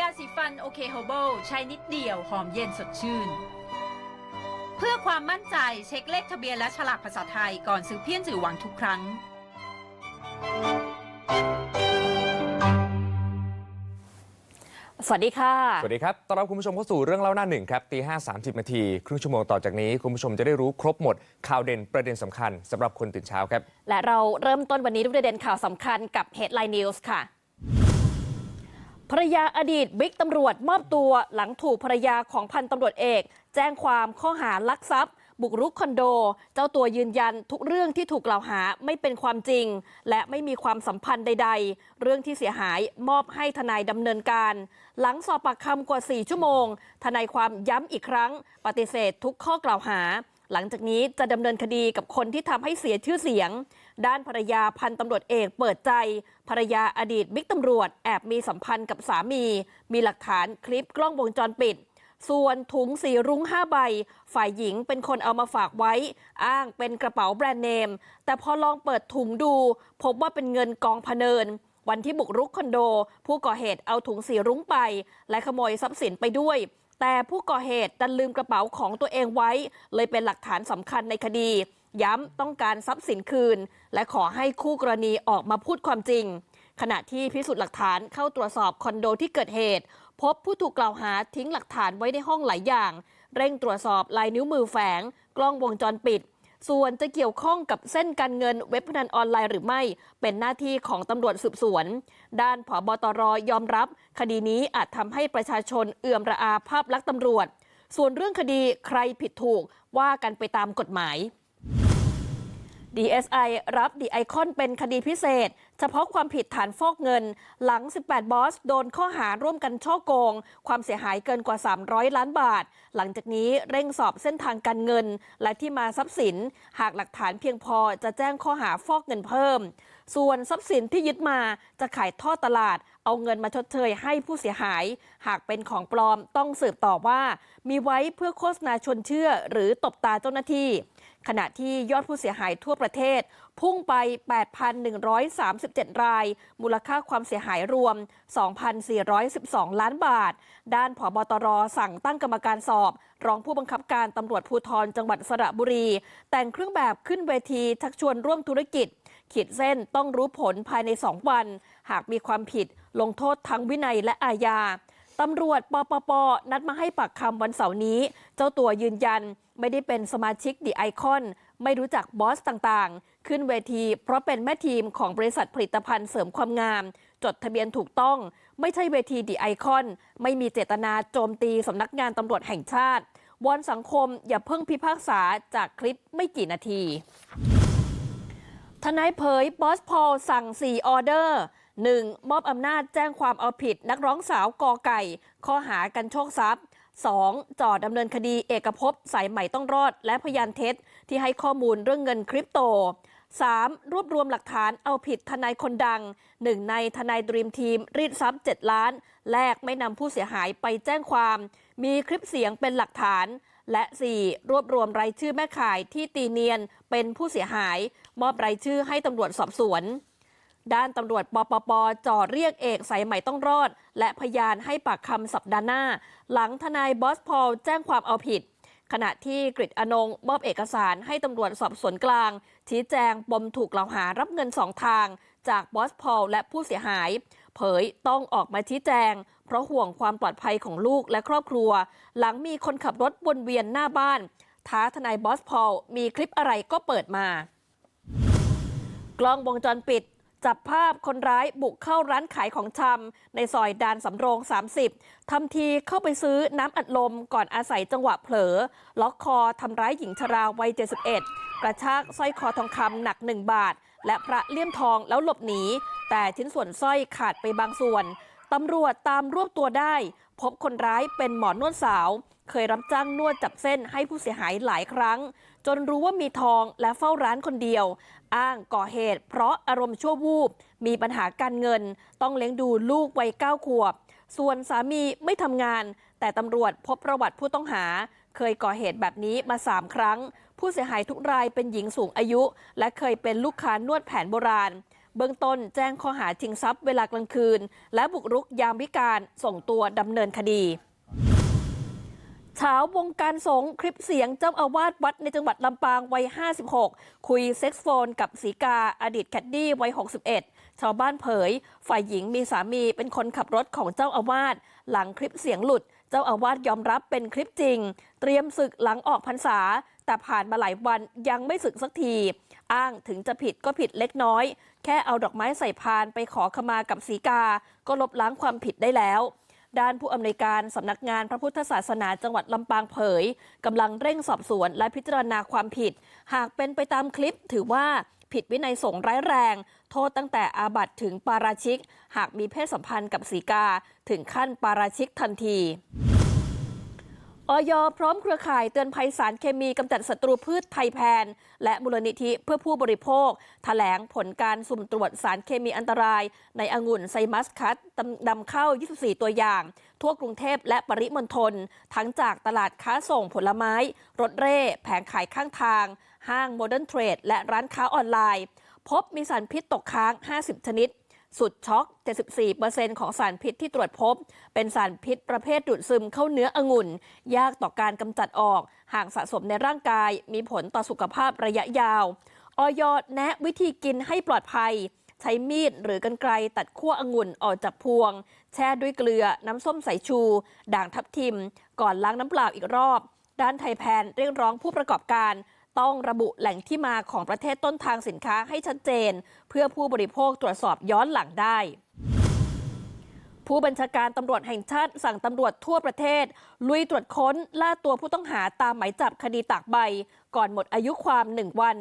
นับสนุนโดยยาสีฟันโอเคโฮโบใช้นิดเดียว หอมเย็นสดชื่น เพื่อความมั่นใจเช็คเลขทะเบียนและฉลากภาษาไทยก่อนซื้อเพี้ยนจือหวังทุกครั้ง สวัสดีค่ะ สวัสดีครับ ต้อนรับคุณผู้ชมเข้าสู่เรื่องเล่าหน้าหนึ่งครับ ตีห้าสามสิบนาที ครึ่งชั่วโมงต่อจากนี้ คุณผู้ชมจะได้รู้ครบหมด ข่าวเด่นประเด็นสำคัญสำหรับคนตื่นเช้าครับ และเราเริ่มต้นวันนี้ด้วยประเด็นข่าวสำคัญกับ Headline News ค่ะ ภรรยาอดีตบิ๊กตำรวจมอบตัวหลังถูกภรรยาของพันตำรวจเอก แจ้งความข้อหาลักทรัพย์ บุกรุกคอนโด เจ้าตัวยืนยันทุกเรื่องที่ถูกกล่าวหาไม่เป็นความจริง และไม่มีความสัมพันธ์ใด ๆ เรื่องที่เสียหายมอบให้ทนายดำเนินการ หลังสอบปากคำกว่า 4 ชั่วโมง ทนายความย้ำอีกครั้ง ปฏิเสธทุกข้อกล่าวหาหลังจากนี้จะดำเนินคดีกับคนที่ทำให้เสียชื่อเสียง ด้านภรรยาพันตำรวจเอกเปิดใจ ภรรยาอดีตบิ๊กตำรวจแอบมีสัมพันธ์กับสามี มีหลักฐานคลิปกล้องวงจรปิด ส่วนถุงสีรุ้ง5ใบ ฝ่ายหญิงเป็นคนเอามาฝากไว้ อ้างเป็นกระเป๋าแบรนด์เนม แต่พอลองเปิดถุงดู พบว่าเป็นเงินกองพเนิน วันที่บุกรุกคอนโด ผู้ก่อเหตุเอาถุงสีรุ้งไป และขโมยทรัพย์สินไปด้วยแต่ผู้ก่อเหตุดันลืมกระเป๋าของตัวเองไว้ เลยเป็นหลักฐานสำคัญในคดี ย้ำต้องการทรัพย์สินคืน และขอให้คู่กรณีออกมาพูดความจริง ขณะที่พิสูจน์หลักฐานเข้าตรวจสอบคอนโดที่เกิดเหตุ พบผู้ถูกกล่าวหาทิ้งหลักฐานไว้ในห้องหลายอย่าง เร่งตรวจสอบลายนิ้วมือแฝง กล้องวงจรปิด ส่วนจะเกี่ยวข้องกับเส้นการเงินเว็บพนันออนไลน์หรือไม่ เป็นหน้าที่ของตำรวจสืบสวน ด้านผบตรยอมรับ คดีนี้อาจทำให้ประชาชนเอื่อมระอาภาพลักษณ์ตำรวจ ส่วนเรื่องคดีใครผิดถูกว่ากันไปตามกฎหมาย DSI รับดีไอคอนเป็นคดีพิเศษ เฉพาะความผิดฐานฟอกเงิน หลัง 18 บอส โดนข้อหาร่วมกันช่อโกง ความเสียหายเกินกว่า 300 ล้านบาท หลังจากนี้เร่งสอบเส้นทางการเงิน และที่มาทรัพย์สิน หากหลักฐานเพียงพอจะแจ้งข้อหาฟอกเงินเพิ่ม ส่วนทรัพย์สินที่ยึดมาจะขายทอดตลาด เอาเงินมาชดเชยให้ผู้เสียหาย หากเป็นของปลอมต้องสืบต่อว่า มีไว้เพื่อโฆษณาชวนเชื่อหรือตบตาเจ้าหน้าที่ ขณะที่ยอดผู้เสียหายทั่วประเทศ พุ่งไป 8,137 ราย มูลค่าความเสียหายรวม 2,412 ล้านบาท ด้านผบตรสั่งตั้งกรรมการสอบ รองผู้บังคับการตำรวจภูธรจังหวัดสระบุรี แต่งเครื่องแบบขึ้นเวทีชักชวนร่วมธุรกิจ ขีดเส้นต้องรู้ผลภายใน 2 วัน หากมีความผิดลงโทษทั้งวินัยและอาญา ตำรวจปปป นัดมาให้ปากคำวันเสาร์นี้ เจ้าตัวยืนยันไม่ได้เป็นสมาชิกดีไอคอนไม่รู้จักบอสต่างๆ ขึ้นเวทีเพราะเป็นแม่ทีมของบริษัทผลิตภัณฑ์เสริมความงาม จดทะเบียนถูกต้อง ไม่ใช่เวทีดีไอคอนไม่มีเจตนาโจมตีสำนักงานตำรวจแห่งชาติวอนสังคมอย่าเพิ่งพิพากษาจากคลิปไม่กี่นาที ทนายเผยบอสพอลสั่ง 4 ออเดอร์ 1. มอบอำนาจแจ้งความเอาผิดนักร้องสาวกอไก่ ข้อหากันโชคทรัพย์ 2. จ่อดำเนินคดีเอกภพสายใหม่ต้องรอด และพยานเท็จ ที่ให้ข้อมูลเรื่องเงินคริปโต 3. รวบรวมหลักฐานเอาผิดทนายคนดังหนึ่งในทนายดรีมทีม รีดทรัพย์ 7 ล้าน แลกไม่นำผู้เสียหายไปแจ้งความ มีคลิปเสียงเป็นหลักฐาน และ 4. รวบรวมรายชื่อแม่ข่ายที่ตีเนียนเป็นผู้เสียหาย มอบรายชื่อให้ตำรวจสอบสวน ด้านตำรวจปปปจ่อเรียกเอกสายใหม่ต้องรอด และพยานให้ปากคำสัปดาห์หน้า หลังทนายบอสพอลแจ้งความเอาผิด ขณะที่กฤษอนงมอบเอกสารให้ตำรวจสอบสวนกลาง ชี้แจงปมถูกกล่าวหารับเงินสองทาง จากบอสพอลและผู้เสียหาย เผยต้องออกมาชี้แจง เพราะห่วงความปลอดภัยของลูกและครอบครัว หลังมีคนขับรถวนเวียนหน้าบ้าน ท้าทนายบอสพอลมีคลิปอะไรก็เปิดมา กล้องวงจรปิด จับภาพคนร้ายบุกเข้าร้านขายของชำในซอยดานสำโรง 30 ทำทีเข้าไปซื้อน้ำอัดลมก่อนอาศัยจังหวะเผลอ ล็อกคอทำร้ายหญิงชราวัย 71 กระชากสร้อยคอทองคำหนัก 1 บาท และพระเลี่ยมทองแล้วหลบหนี แต่ชิ้นส่วนสร้อยขาดไปบางส่วนตำรวจตามรวบตัวได้ พบคนร้ายเป็นหมอนวดสาว เคยรับจ้างนวดจับเส้นให้ผู้เสียหายหลายครั้ง จนรู้ว่ามีทองและเฝ้าร้านคนเดียว อ้างก่อเหตุ เพราะอารมณ์ชั่ววูบ มีปัญหาการเงิน ต้องเลี้ยงดูลูกวัยเก้าขวบ ส่วนสามีไม่ทำงาน แต่ตำรวจพบประวัติผู้ต้องหา เคยก่อเหตุแบบนี้มา 3 ครั้ง ผู้เสียหายทุกรายเป็นหญิงสูงอายุ และเคยเป็นลูกค้านวดแผนโบราณ เบื้องต้นแจ้งข้อหาชิงทรัพย์เวลากลางคืน และบุกรุกยามวิการส่งตัวดำเนินคดี เช้าวงการสงฆ์คลิปเสียงเจ้าอาวาสวัดในจังหวัดลำปางวัย 56 คุยเซ็กซ์โฟนกับสีกาอดีตแคดดี้วัย 61 ชาวบ้านเผย ฝ่ายหญิงมีสามีเป็นคนขับรถของเจ้าอาวาสหลังคลิปเสียงหลุด เจ้าอาวาสยอมรับเป็นคลิปจริง เตรียมศึกหลังออกพรรษา แต่ผ่านมาหลายวันยังไม่ศึกสักที อ้างถึงจะผิดก็ผิดเล็กน้อย แค่เอาดอกไม้ใส่พานไปขอขมากับสีกา ก็ลบล้างความผิดได้แล้ว ด้านผู้อำนวยการสำนักงานพระพุทธศาสนาจังหวัดลำปางเผยกำลังเร่งสอบสวนและพิจารณาความผิด หากเป็นไปตามคลิปถือว่าผิดวินัยสงฆ์ร้ายแรง โทษตั้งแต่อาบัตถึงปาราชิก หากมีเพศสัมพันธ์กับสีกา ถึงขั้นปาราชิกทันที ออยพร้อมเครือข่ายเตือนภัยสารเคมีกำจัดศัตรูพืชไทยแพน และมูลนิธิเพื่อผู้บริโภคแถลงผลการสุ่มตรวจสารเคมีอันตราย ในองุ่นไซมัสคัตนำเข้า 24 ตัวอย่าง ทั่วกรุงเทพและปริมณฑลทั้งจากตลาดค้าส่งผลไม้ รถเร่ แผงขายข้างทาง ห้างโมเดิร์นเทรดและร้านค้าออนไลน์ พบมีสารพิษตกค้าง 50 ชนิด สุดช็อก 74%ของสารพิษที่ตรวจพบ เป็นสารพิษประเภทดูดซึมเข้าเนื้อองุ่น ยากต่อการกำจัดออก หากสะสมในร่างกาย มีผลต่อสุขภาพระยะยาว ออยแนะวิธีกินให้ปลอดภัย ใช้มีดหรือกรรไกรตัดขั้วองุ่นออกจากพวง แช่ด้วยเกลือ น้ำส้มสายชู ด่างทับทิม ก่อนล้างน้ำเปล่าอีกรอบ ด้านไทยแพนเรียกร้องผู้ประกอบการ ต้องระบุแหล่งที่มาของประเทศต้นทางสินค้าให้ชัดเจน เพื่อผู้บริโภคตรวจสอบย้อนหลังได้ผู้บัญชาการตำรวจแห่งชาติสั่งตำรวจทั่วประเทศ ลุยตรวจค้นล่าตัวผู้ต้องหาตามหมายจับคดีตากใบ ก่อนหมดอายุความหนึ่งวัน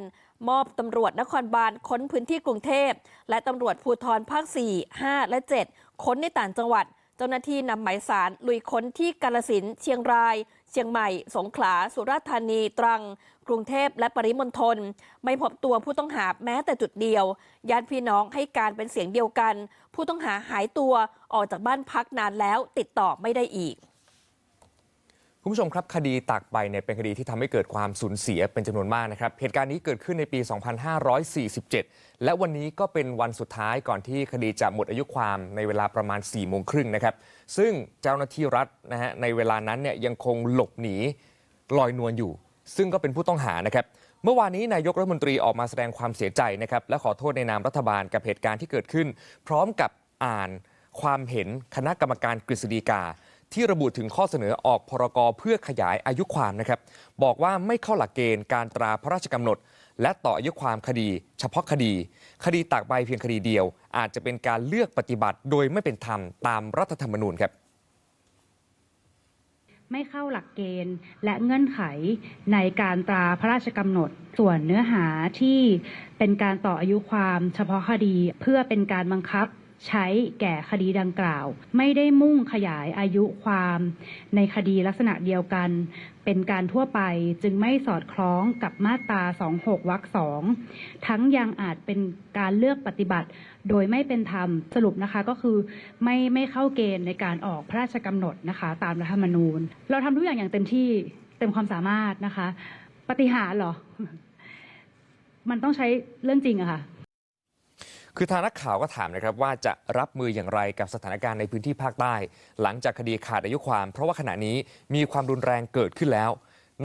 มอบตำรวจนครบาลค้นพื้นที่กรุงเทพ และตำรวจภูธรภาค 4 5 และ 7 ค้นในต่างจังหวัด เจ้าหน้าที่นำหมายสารลุยค้นที่กาลสินเชียงราย เชียงใหม่ สงขลา สุราษฎร์ธานี ตรัง กรุงเทพและปริมณฑลไม่พบตัวผู้ต้องหาแม้แต่จุดเดียวญาติพี่น้องให้การเป็นเสียงเดียวกัน ผู้ต้องหาหายตัวออกจากบ้านพักนานแล้วติดต่อไม่ได้อีก คุณผู้ชมครับคดีตากใบเนี่ยเป็นคดีที่ทำให้เกิดความสูญเสียเป็นจำนวนมากนะครับ เหตุการณ์นี้เกิดขึ้นในปี 2547 และวันนี้ก็เป็นวันสุดท้ายก่อนที่คดีจะหมดอายุความในเวลาประมาณ4โมงครึ่งนะครับ ซึ่งเจ้าหน้าที่รัฐนะฮะในเวลานั้นเนี่ยยังคงหลบหนีลอยนวลอยู่ ซึ่งก็เป็นผู้ต้องหานะครับเมื่อวานนี้นายกรัฐมนตรีออกมาแสดงความเสียใจนะครับและขอโทษในนามรัฐบาลกับเหตุการณ์ที่เกิดขึ้น พร้อมกับอ่านความเห็นคณะกรรมการกฤษฎีกา ที่ระบุถึงข้อเสนอออกพรกเพื่อขยายอายุความนะครับ บอกว่าไม่เข้าหลักเกณฑ์การตราพระราชกำหนด และต่ออายุความคดี เฉพาะคดี คดีตากใบเพียงคดีเดียว อาจจะเป็นการเลือกปฏิบัติโดยไม่เป็นธรรมตามรัฐธรรมนูญครับไม่เข้าหลักเกณฑ์และเงื่อนไขในการตราพระราชกำหนด ส่วนเนื้อหาที่เป็นการต่ออายุความเฉพาะคดีเพื่อเป็นการบังคับ ใช้แก่คดีดังกล่าว ไม่ได้มุ่งขยายอายุความ ในคดีลักษณะเดียวกัน เป็นการทั่วไปจึงไม่สอดคล้องกับมาตรา 26 วรรคสองทั้งยังอาจเป็นการเลือกปฏิบัติ โดยไม่เป็นธรรมสรุปนะคะก็คือไม่ไม่เข้าเกณฑ์ในการออกพระราชกำหนดนะคะ ตามรัฐธรรมนูญ เราทำทุกอย่างอย่างเต็มที่เต็มความสามารถนะคะ ปฏิหารเหรอ มันต้องใช้เรื่องจริงอะค่ะ คือทางนักข่าวก็ถามนะครับว่าจะรับมืออย่างไรกับสถานการณ์ในพื้นที่ภาคใต้ หลังจากคดีขาดอายุความ เพราะว่าขณะนี้มีความรุนแรงเกิดขึ้นแล้ว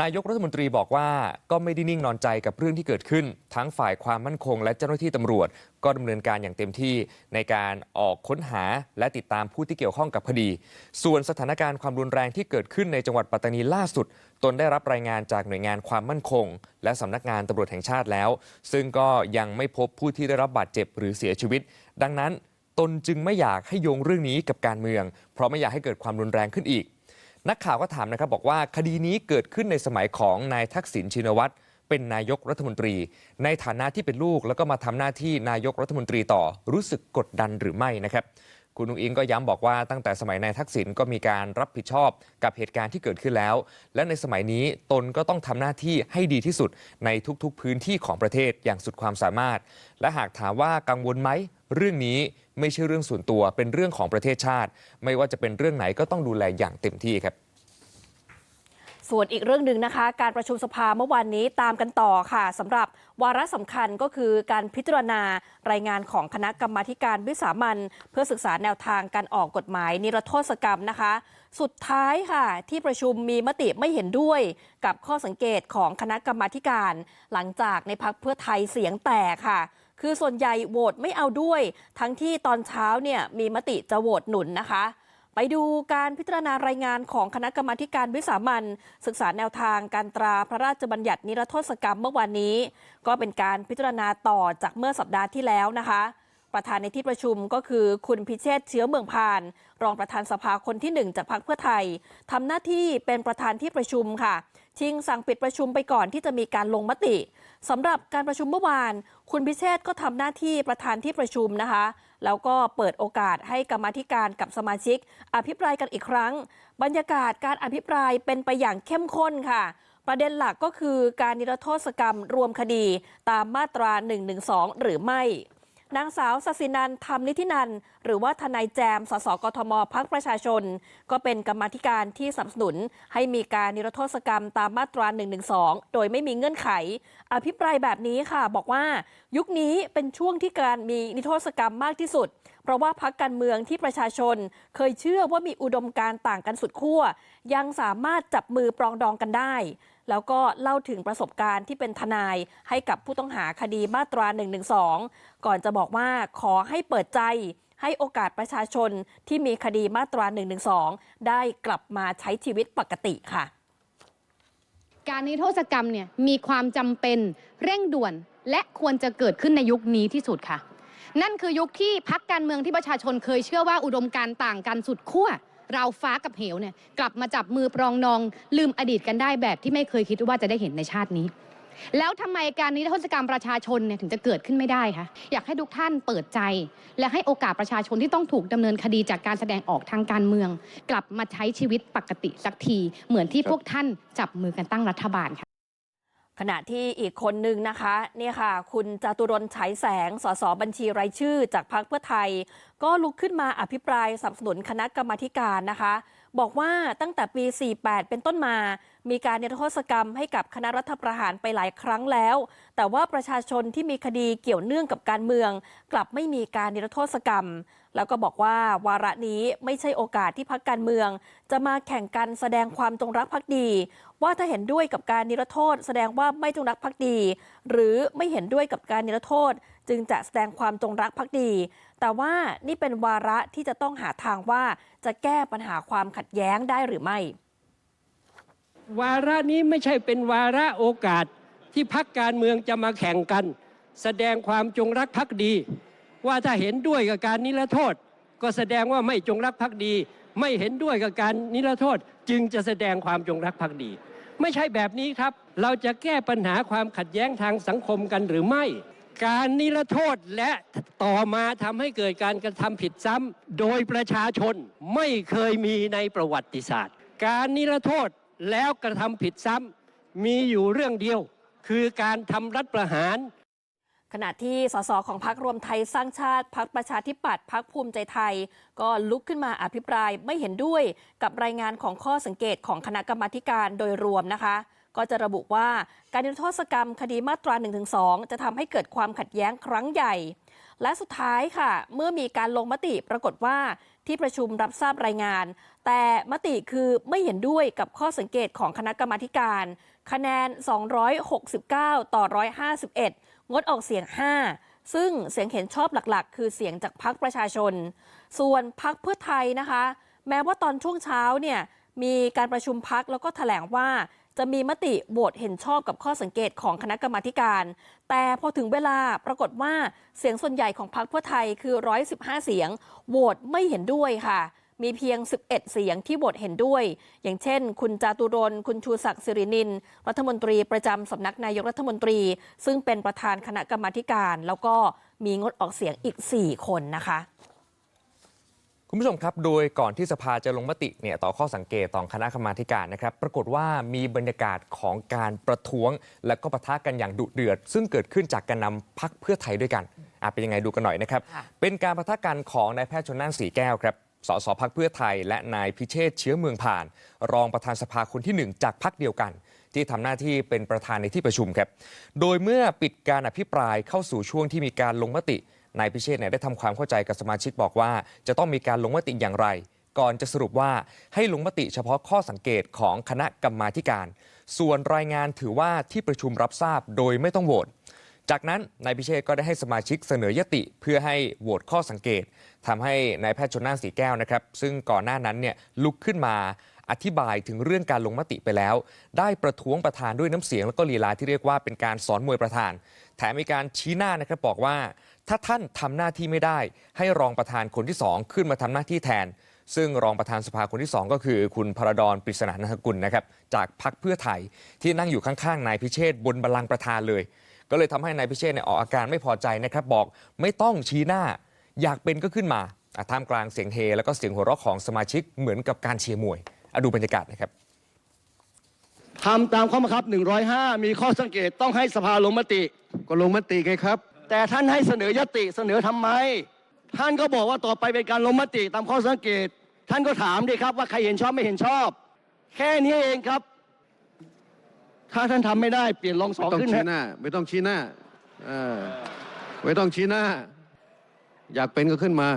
นายกรัฐมนตรีบอกว่าก็ไม่ได้นิ่งนอนใจกับเรื่องที่เกิดขึ้น ทั้งฝ่ายความมั่นคงและเจ้าหน้าที่ตำรวจ ก็ดำเนินการอย่างเต็มที่ในการออกค้นหาและติดตามผู้ที่เกี่ยวข้องกับคดี ส่วนสถานการณ์ความรุนแรงที่เกิดขึ้นในจังหวัดปัตตานีล่าสุด ตนได้รับรายงานจากหน่วยงานความมั่นคง และสำนักงานตำรวจแห่งชาติแล้ว ซึ่งก็ยังไม่พบผู้ที่ได้รับบาดเจ็บหรือเสียชีวิต ดังนั้น ตนจึงไม่อยากให้โยงเรื่องนี้กับการเมือง เพราะไม่อยากให้เกิดความรุนแรงขึ้นอีก นักข่าวก็ถามนะครับบอกว่าคดีนี้เกิดขึ้นในสมัยของนายทักษิณชินวัตรเป็นนายกรัฐมนตรี ในฐานะที่เป็นลูกแล้วก็มาทำหน้าที่นายกรัฐมนตรีต่อรู้สึกกดดันหรือไม่นะครับ คุณนุ้งอิงก็ย้ำบอกว่าตั้งแต่สมัยนายทักษิณก็มีการรับผิดชอบกับเหตุการณ์ที่เกิดขึ้นแล้ว และในสมัยนี้ตนก็ต้องทำหน้าที่ให้ดีที่สุดในทุกๆ พื้นที่ของประเทศอย่างสุดความสามารถ และหากถามว่ากังวลไหมเรื่องนี้ไม่ใช่เรื่องส่วนตัวเป็นเรื่องของประเทศชาติ ไม่ว่าจะเป็นเรื่องไหนก็ต้องดูแลอย่างเต็มที่ครับ ส่วนอีกเรื่องหนึ่งนะคะ การประชุมสภาเมื่อวานนี้ตามกันต่อค่ะสำหรับวาระสำคัญก็คือการพิจารณารายงานของคณะกรรมาธิการวิสามันเพื่อศึกษาแนวทางการออกกฎหมาย นิรโทษกรรมนะคะ สุดท้ายค่ะ ที่ประชุมมีมติไม่เห็นด้วย กับข้อสังเกตของคณะกรรมาธิการ หลังจากในพักเพื่อไทยเสียงแตกค่ะคือส่วนใหญ่โหวตไม่เอาด้วย ทั้งที่ตอนเช้าเนี่ยมีมติจะโหวตหนุนนะคะ ไปดูการพิจารณารายงานของคณะกรรมาการวิสามันศึกษาแนวทางการตราพระราชบัญญัตินิรโทษกรรมเมื่อวานนี้ ก็เป็นการพิจารณาต่อจากเมื่อสัปดาห์ที่แล้วนะคะ ประธานในที่ประชุมก็คือคุณพิเชษเชื้อเมืองพาน รองประธานสภาคนที่หนึ่งจากพรรคเพื่อไทยทำหน้าที่เป็นประธานที่ประชุมค่ะ ชิงสั่งปิดประชุมไปก่อนที่จะมีการลงมติ สำหรับการประชุมเมื่อวาน คุณพิเชษก็ทำหน้าที่ประธานที่ประชุมนะคะ แล้วก็เปิดโอกาสให้กรรมธิการกับสมาชิก อภิปรายกันอีกครั้ง บรรยากาศการอภิปรายเป็นไปอย่างเข้มข้นค่ะ ประเด็นหลักก็คือการนิรโทษกรรมรวมคดีตามมาตรา 112 หรือไม่นางสาวสศินันท์ธรรมนิธินัน หรือว่าทนายแจม สสกทมพักประชาชน ก็เป็นกรรมธิการที่สนับสนุน ให้มีการนิรโทษกรรมตามมาตรา 112 โดยไม่มีเงื่อนไข อภิปรายแบบนี้ค่ะบอกว่ายุคนี้เป็นช่วงที่การมีนิโทษกรรมมากที่สุด เพราะว่าพักการเมืองที่ประชาชน เคยเชื่อว่ามีอุดมการต่างกันสุดขั้วยังสามารถจับมือปรองดองกันได้ แล้วก็เล่าถึงประสบการณ์ที่เป็นทนายให้กับผู้ต้องหาคดีมาตรา 112 ก่อนจะบอกว่าขอให้เปิดใจ ให้โอกาสประชาชนที่มีคดีมาตรา 112 ได้กลับมาใช้ชีวิตปกติค่ะ การนิรโทษกรรมเนี่ยมีความจำเป็นเร่งด่วนและควรจะเกิดขึ้นในยุคนี้ที่สุดค่ะ นั่นคือยุคที่พักการเมืองที่ประชาชนเคยเชื่อว่าอุดมการณ์ต่างกันสุดขั้วเราฟ้ากับเหวเนี่ยกลับมาจับมือปรองนองลืมอดีตกันได้แบบที่ไม่เคยคิดว่าจะได้เห็นในชาตินี้ แล้วทำไมการนิรโทษกรรมประชาชนเนี่ยถึงจะเกิดขึ้นไม่ได้คะอยากให้ทุกท่านเปิดใจ และให้โอกาสประชาชนที่ต้องถูกดำเนินคดีจากการแสดงออกทางการเมือง กลับมาใช้ชีวิตปกติสักที เหมือนที่พวกท่านจับมือกันตั้งรัฐบาลค่ะ ขณะที่อีกคนนึงนะคะเนี่ยค่ะ คุณจตุรนฉายแสง สสบัญชีรายชื่อจากพรรคเพื่อไทย ก็ลุกขึ้นมาอภิปรายสนับสนุนคณะกรรมาธิการนะคะ บอกว่าตั้งแต่ปี 48 เป็นต้นมา มีการนิรโทษกรรมให้กับคณะรัฐประหารไปหลายครั้งแล้ว แต่ว่าประชาชนที่มีคดีเกี่ยวเนื่องกับการเมือง กลับไม่มีการนิรโทษกรรม แล้วก็บอกว่าวาระนี้ไม่ใช่โอกาสที่พักการเมือง จะมาแข่งกันแสดงความจงรักภักดี ว่าถ้าเห็นด้วยกับการนิรโทษ แสดงว่าไม่จงรักภักดี หรือไม่เห็นด้วยกับการนิรโทษ จึงจะแสดงความจงรักภักดี แต่ว่านี่เป็นวาระที่จะต้องหาทางว่าจะแก้ปัญหาความขัดแย้งได้หรือไม่ วาระนี้ไม่ใช่เป็นวาระโอกาสที่พักการเมืองจะมาแข่งกัน แสดงความจงรักภักดี ว่าถ้าเห็นด้วยกับการนิรโทษ ก็แสดงว่าไม่จงรักภักดี ไม่เห็นด้วยกับการนิรโทษ จึงจะแสดงความจงรักภักดี ไม่ใช่แบบนี้ครับ เราจะแก้ปัญหาความขัดแย้งทางสังคมกันหรือไม่ การนิรโทษและต่อมาทำให้เกิดการกระทำผิดซ้ำโดยประชาชนไม่เคยมีในประวัติศาสตร์ การนิรโทษแล้วกระทำผิดซ้ำมีอยู่เรื่องเดียว คือการทำรัฐประหารขณะที่สสของพักรวมไทยสร้างชาติพักประชาธิปัตย์พักภูมิใจไทย ก็ลุกขึ้นมาอภิปรายไม่เห็นด้วยกับรายงานของข้อสังเกตของคณะกรรมาการโดยรวมนะคะ ก็จะระบุว่าการนิรโทษกรรมคดีมาตรา 1-2 จะทำให้เกิดความขัดแย้งครั้งใหญ่ และสุดท้ายค่ะ เมื่อมีการลงมติปรากฏว่าที่ประชุมรับทราบรายงาน แต่มติคือไม่เห็นด้วยกับข้อสังเกตของคณะกรรมาการ คะแนน 269 ต่อ 151 งดออกเสียง 5 ซึ่งเสียงเห็นชอบหลักๆ คือเสียงจากพักประชาชน ส่วนพักเพื่อไทยนะคะ แม้ว่าตอนช่วงเช้าเนี่ยมีการประชุมพักแล้วก็ถแถลงว่า จะมีมติโหวตเห็นชอบกับข้อสังเกตของคณะกรรมาการ แต่พอถึงเวลาปรากฏว่าเสียงส่วนใหญ่ของพรรคเพื่อไทยคือ 115 เสียงโหวตไม่เห็นด้วยค่ะ มีเพียง 11 เสียงที่โหวตเห็นด้วย อย่างเช่น คุณจาตุรนคุณชูศักดิ์สิรินิน รัฐมนตรีประจำสำนักนายกรัฐมนตรี ซึ่งเป็นประธานคณะกรรมาการ แล้วก็มีงดออกเสียงอีก 4 คนนะคะ คุณผู้ชมครับ โดยก่อนที่สภาจะลงมติเนี่ยต่อข้อสังเกตต่อคณะกรรมาธิการนะครับ ปรากฏว่ามีบรรยากาศของการประท้วง และก็ปะทะกันอย่างดุเดือด ซึ่งเกิดขึ้นจากการนำพักเพื่อไทยด้วยกันอะเป็นยังไงดูกันหน่อยนะครับค่ะเป็นการปะทะกันของนายแพทย์ชนน่านสีแก้วครับสสพักเพื่อไทย และนายพิเชษฐ์เชื้อเมืองผ่าน รองประธานสภาคนที่หนึ่งจากพักเดียวกัน ที่ทำหน้าที่เป็นประธานในที่ประชุมครับ โดยเมื่อปิดการอภิปรายเข้าสู่ช่วงที่มีการลงมติ นายพิเชษเนี่ยได้ทำความเข้าใจกับสมาชิกบอกว่า จะต้องมีการลงมติอย่างไร ก่อนจะสรุปว่าให้ลงมติเฉพาะข้อสังเกตของคณะกรรมาการ ส่วนรายงานถือว่าที่ประชุมรับทราบโดยไม่ต้องโหวตจากนั้นนายพิเชษก็ได้ให้สมาชิกเสนอยติเพื่อให้โหวตข้อสังเกตทำให้นายแพทย์ชนน่านสีแก้วนะครับ ซึ่งก่อนหน้านั้นเนี่ยลุกขึ้นมาอธิบายถึงเรื่องการลงมติไปแล้ว ได้ประท้วงประธานด้วยน้ำเสียง แล้วก็ลีลาที่เรียกว่าเป็นการสอนมวยประธาน แถมมีการชี้หน้านะครับบอกว่า ถ้าท่านทำหน้าที่ไม่ได้ ให้รองประธานคนที่สองขึ้นมาทำหน้าที่แทน ซึ่งรองประธานสภาคนที่สองก็คือ คุณพระดอนปริศนานันทกุลนะครับจากพักเพื่อไทยที่นั่งอยู่ข้างๆนายพิเชษฐ์บนบัลลังก์ประธานเลย ก็เลยทำให้นายพิเชษฐ์เนี่ยออกอาการไม่พอใจนะครับบอกไม่ต้องชี้หน้า อยากเป็นก็ขึ้นมาอะท่ามกลางเสียงเฮ แล้วก็เสียงหัวเราะของสมาชิกเหมือนกับการเชียร์มวยอะดูบรรยากาศนะครับทำตามข้อบังคับ 105 มีข้อสังเกตต้องให้สภาลงมติ ก็ลงมติไงครับ แต่ท่านให้เสนอยติเสนอทำไม ท่านก็บอกว่าต่อไปเป็นการลงมติตามข้อสังเกต ท่านก็ถามดิครับว่าใครเห็นชอบไม่เห็นชอบ แค่นี้เองครับ ถ้าท่านทำไม่ได้เปลี่ยนรองสองต้องขึ้นชี้นะหน้าไม่ต้องชี้หน้าเออไม่ต้องชี้หน้า อยากเป็นก็ขึ้นมา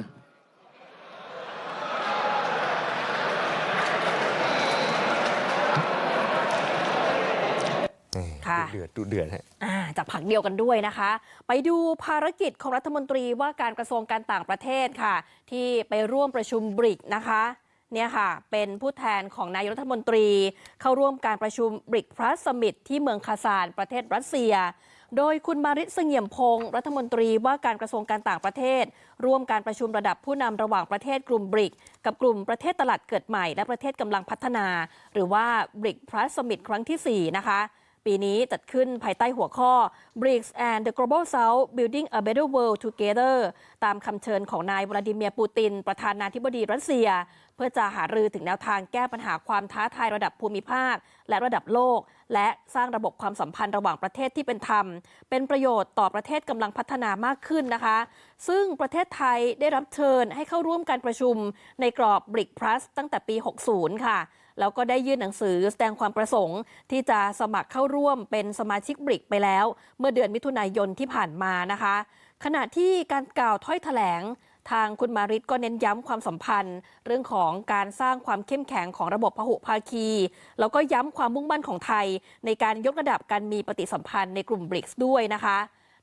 ค่ะ ดุ เดือดดุเดือดฮะอ่าจากผักเดียวกันด้วยนะคะ ไปดูภารกิจของรัฐมนตรีว่าการกระทรวงการต่างประเทศค่ะ ที่ไปร่วมประชุมบริกนะคะเนี่ยค่ะ เป็นผู้แทนของนายกรัฐมนตรี เข้าร่วมการประชุมบริกพลัสสมิตที่เมืองคาซานประเทศรัสเซีย โดยคุณมาริศเสงี่ยมพงศ์รัฐมนตรีว่าการกระทรวงการต่างประเทศ ร่วมการประชุมระดับผู้นำระหว่างประเทศกลุ่มบริก กับกลุ่มประเทศตลาดเกิดใหม่ และประเทศกำลังพัฒนา หรือว่าบริกพลัสสมิตครั้งที่ 4 นะคะ ปีนี้จัดขึ้นภายใต้หัวข้อ BRICS and the Global South Building a Better World Together ตามคำเชิญของนายวลาดิเมียร์ปูติน ประธานาธิบดีรัสเซีย เพื่อจะหารือถึงแนวทางแก้ปัญหาความท้าทายระดับภูมิภาค และระดับโลก และสร้างระบบความสัมพันธ์ระหว่างประเทศที่เป็นธรรม เป็นประโยชน์ต่อประเทศกำลังพัฒนามากขึ้นนะคะ ซึ่งประเทศไทยได้รับเชิญให้เข้าร่วมการประชุมในกรอบ BRIC Plus ตั้งแต่ปี 60 ค่ะ แล้วก็ได้ยื่นหนังสือแสดงความประสงค์ ที่จะสมัครเข้าร่วมเป็นสมาชิกบริกไปแล้ว เมื่อเดือนมิถุนายนที่ผ่านมานะคะ ขณะที่การกล่าวถ้อยแถลงทางคุณมาริตก็เน้นย้ำความสัมพันธ์ เรื่องของการสร้างความเข้มแข็งของระบบพหุภาคี แล้วก็ย้ำความมุ่งมั่นของไทย ในการยกระดับการมีปฏิสัมพันธ์ในกลุ่มบริกส์ด้วยนะคะ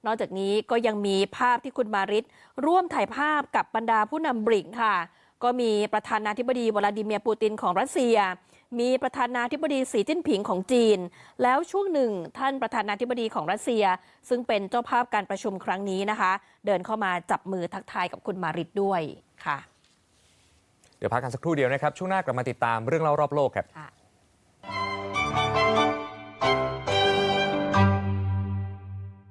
นอกจากนี้ก็ยังมีภาพที่คุณมาริตร่วมถ่ายภาพกับบรรดาผู้นำบริกค่ะ ก็มีประธานาธิบดีวลาดิเมียร์ปูตินของรัสเซีย มีประธานาธิบดีสีจิ้นผิงของจีน แล้วช่วงหนึ่งท่านประธานาธิบดีของรัสเซีย ซึ่งเป็นเจ้าภาพการประชุมครั้งนี้นะคะ เดินเข้ามาจับมือทักทายกับคุณมาริตด้วยค่ะ เดี๋ยวพักกันสักครู่เดียวนะครับ ช่วงหน้ากลับมาติดตามเรื่องเล่ารอบโลกครับค่ะ